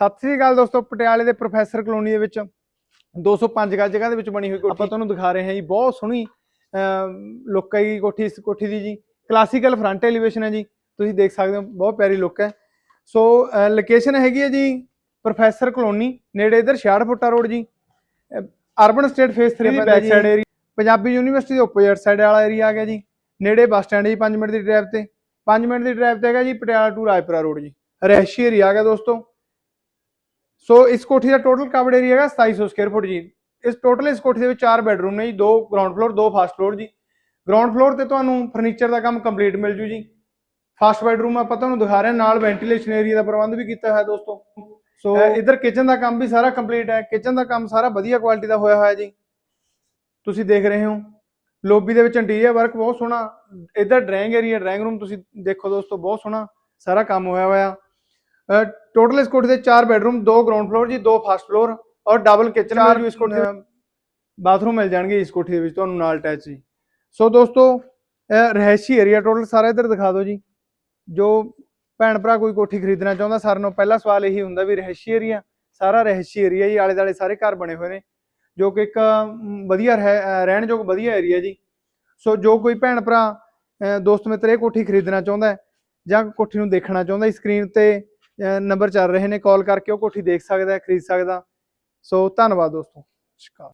ਸਤਿ ਸ੍ਰੀ ਅਕਾਲ ਦੋਸਤੋ ਪਟਿਆਲੇ ਦੇ ਪ੍ਰੋਫੈਸਰ ਕਲੋਨੀ ਦੇ ਵਿੱਚ 205 ਗਜ ਜਗ੍ਹਾ ਦੇ ਵਿੱਚ ਬਣੀ ਹੋਈ ਕੋਠੀ। ਆਪਾਂ ਤੁਹਾਨੂੰ ਦਿਖਾ ਰਹੇ ਹਾਂ ਜੀ ਬਹੁਤ ਸੋਹਣੀ ਲੁੱਕ ਜੀ ਕੋਠੀ ਇਸ ਕੋਠੀ ਦੀ ਜੀ। ਕਲਾਸੀਕਲ ਫਰੰਟ ਐਲੀਵੇਸ਼ਨ ਹੈ ਜੀ। ਤੁਸੀਂ ਦੇਖ ਸਕਦੇ ਹੋ ਬਹੁਤ ਪਿਆਰੀ ਲੁੱਕ ਹੈ। ਸੋ ਲੋਕੇਸ਼ਨ ਹੈਗੀ ਹੈ ਜੀ ਪ੍ਰੋਫੈਸਰ ਕਲੋਨੀ ਨੇੜੇ ਇਧਰ 66 ਫੁੱਟਾ ਰੋਡ ਜੀ। ਅਰਬਨ ਸਟੇਟ ਫੇਸ 3 ਦੀ back side area Punjabi university ਦੇ ਆਪੋਜ਼ਿਟ ਸਾਈਡ ਵਾਲਾ ਏਰੀਆ ਆ ਗਿਆ ਜੀ। ਨੇੜੇ ਬੱਸ ਸਟੈਂਡ ਜੀ 5 ਮਿੰਟ ਦੀ ਡਰਾਈਵ ਤੇ। 5 ਮਿੰਟ ਦੀ ਡਰਾਈਵ ਤੇ ਹੈਗਾ ਜੀ ਪਟਿਆਲਾ ਟੂ ਰਾਜਪੁਰਾ ਰੋਡ ਜੀ। ਰਹਿਸ਼ੀ ਏਰੀਆ ਆ ਗਿਆ ਦੋਸਤੋ। ਸੋ ਇਸ ਕੋਠੀ ਦਾ ਟੋਟਲ ਕਵਰਡ ਏਰੀਆ ਹੈਗਾ 2700 ਸਕੁਅਰ ਫੁੱਟ ਜੀ। ਇਸ ਟੋਟਲ ਇਸ ਕੋਠੀ ਦੇ ਵਿੱਚ ਚਾਰ ਬੈਡਰੂਮ ਨੇ ਜੀ ਦੋ ਗਰਾਊਂਡ ਫਲੋਰ ਦੋ ਫਸਟ ਫਲੋਰ ਜੀ। ਗਰਾਊਂਡ ਫਲੋਰ ਤੇ ਤੁਹਾਨੂੰ ਫਰਨੀਚਰ ਦਾ ਕੰਮ ਕੰਪਲੀਟ ਮਿਲ ਜੂ ਜੀ। ਫਸਟ ਬੈਡਰੂਮ ਆਪਾਂ ਤੁਹਾਨੂੰ ਦਿਖਾ ਰਹੇ ਹਾਂ ਨਾਲ ਵੈਂਟੀਲੇਸ਼ਨ ਏਰੀਆ ਦਾ ਪ੍ਰਬੰਧ ਵੀ ਕੀਤਾ ਹੋਇਆ ਦੋਸਤੋ। ਸੋ ਇਧਰ ਕਿਚਨ ਦਾ ਕੰਮ ਵੀ ਸਾਰਾ ਕੰਪਲੀਟ ਹੈ। ਕਿਚਨ ਦਾ ਕੰਮ ਸਾਰਾ ਵਧੀਆ ਕੁਆਲਿਟੀ ਦਾ ਹੋਇਆ ਹੋਇਆ ਜੀ। ਤੁਸੀਂ ਦੇਖ ਰਹੇ ਹੋ ਲੋਬੀ ਦੇ ਵਿੱਚ ਇੰਟੀਰੀਅਰ ਵਰਕ ਬਹੁਤ ਸੋਹਣਾ। ਇਧਰ ਡਰਾਇੰਗ ਏਰੀਆ ਡਰਾਇੰਗ ਰੂਮ ਤੁਸੀਂ ਦੇਖੋ ਦੋਸਤੋ ਬਹੁਤ ਸੋਹਣਾ ਸਾਰਾ ਕੰਮ ਹੋਇਆ ਹੋਇਆ। ਟੋਟਲ ਇਸ ਕੋਠੀ ਦੇ ਚਾਰ ਬੈਡਰੂਮ ਦੋ ਗਰਾਊਂਡ ਫਲੋਰ ਜੀ ਦੋ ਫਸਟ ਫਲੋਰ ਔਰ ਡਬਲ ਕਿਚਨ ਮਿਲ ਜੂ ਇਸ ਕੋਠੀ ਦੇ ਬਾਥਰੂਮ ਮਿਲ ਜਾਣਗੇ ਇਸ ਕੋਠੀ ਦੇ ਵਿੱਚ ਤੁਹਾਨੂੰ ਨਾਲ ਅਟੈਚ ਜੀ। ਸੋ ਦੋਸਤੋ ਰਹਿਸ਼ੀ ਏਰੀਆ ਟੋਟਲ ਸਾਰਾ ਇੱਧਰ ਦਿਖਾ ਦਿਓ ਜੀ। ਜੋ ਭੈਣ ਭਰਾ ਕੋਈ ਕੋਠੀ ਖਰੀਦਣਾ ਚਾਹੁੰਦਾ ਸਾਰਿਆਂ ਨੂੰ ਪਹਿਲਾ ਸਵਾਲ ਇਹੀ ਹੁੰਦਾ ਵੀ ਰਹਿਸ਼ੀ ਏਰੀਆ ਸਾਰਾ ਰਹਿਸ਼ੀ ਏਰੀਆ ਜੀ ਆਲੇ ਦਾਲੇ ਸਾਰੇ ਘਰ ਬਣੇ ਹੋਏ ਨੇ ਜੋ ਕਿ ਇੱਕ ਵਧੀਆ ਰਹਿਣ ਯੋਗ ਵਧੀਆ ਏਰੀਆ ਜੀ। ਸੋ ਜੋ ਕੋਈ ਭੈਣ ਭਰਾ ਦੋਸਤ ਮਿੱਤਰ ਇਹ ਕੋਠੀ ਖਰੀਦਣਾ ਚਾਹੁੰਦਾ ਜਾਂ ਕੋਠੀ ਨੂੰ ਦੇਖਣਾ ਚਾਹੁੰਦਾ ਸਕਰੀਨ ਤੇ ਨੰਬਰ ਚੱਲ ਰਹੇ ਨੇ ਕਾਲ ਕਰਕੇ ਉਹ ਕੋਠੀ ਦੇਖ ਸਕਦਾ ਖਰੀਦ ਸਕਦਾ ਸੋ ਧੰਨਵਾਦ ਦੋਸਤੋ। ਸ਼ਿਕਾਰ